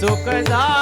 सुख जा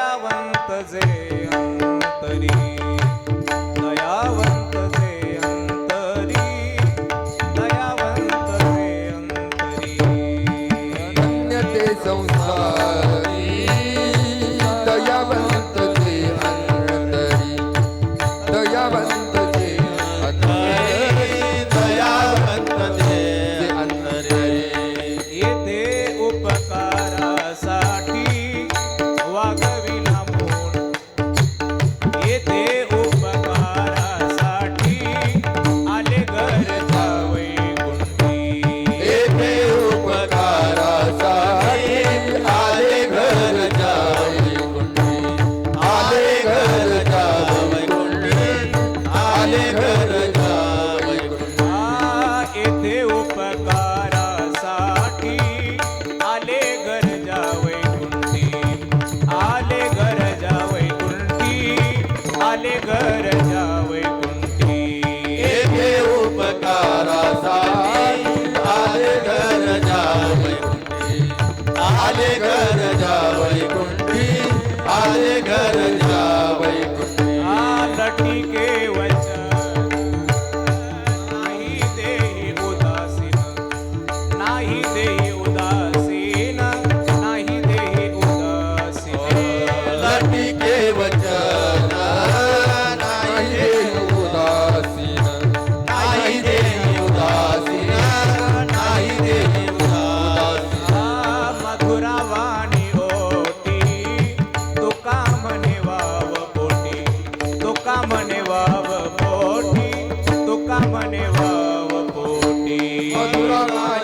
दयावंत जे अंतरी. घर जावई कुठे? लटी केवळ મથુરા